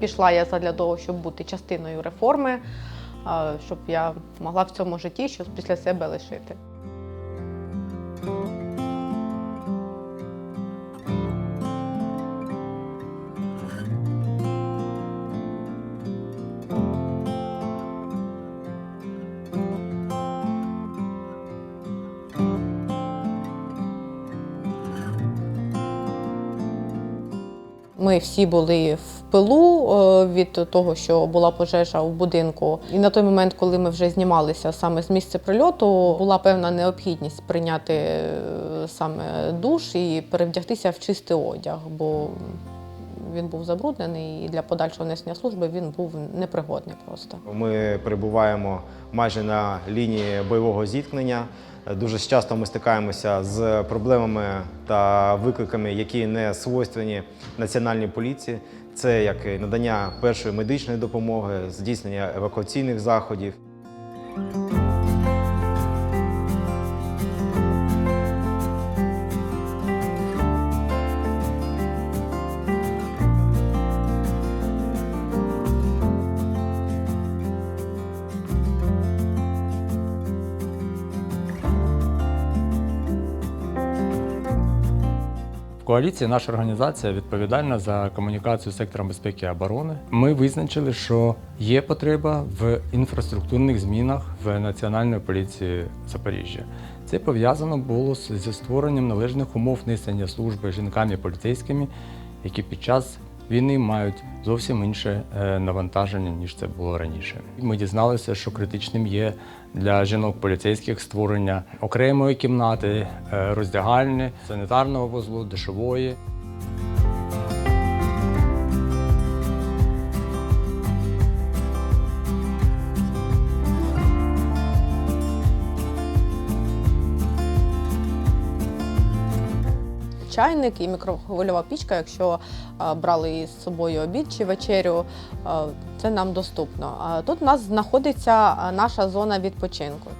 пішла я задля того, щоб бути частиною реформи, щоб я могла в цьому житті щось після себе лишити. Ми всі були в пилу е, від того, що була пожежа в будинку. І на той момент, коли ми вже знімалися саме з місця прильоту, була певна необхідність прийняти е, саме душ і перевдягтися в чистий одяг, бо він був забруднений і для подальшого несення служби він був непригодний просто. Ми перебуваємо майже на лінії бойового зіткнення. Дуже часто ми стикаємося з проблемами та викликами, які не свойственні національній поліції. Це як надання першої медичної допомоги, здійснення евакуаційних заходів. Коаліції наша організація відповідальна за комунікацію сектором безпеки і оборони. Ми визначили, що є потреба в інфраструктурних змінах в Національної поліції Запоріжжя. Це пов'язано було зі створенням належних умов несення служби жінками поліцейськими, які під час війни мають зовсім інше е, навантаження, ніж це було раніше. Ми дізналися, що критичним є для жінок поліцейських створення окремої кімнати, е, роздягальні, санітарного вузлу, душової. Чайник і мікрохвильова пічка, якщо е, брали із собою обід чи вечерю, е, це нам доступно. Тут у нас знаходиться е, наша зона відпочинку.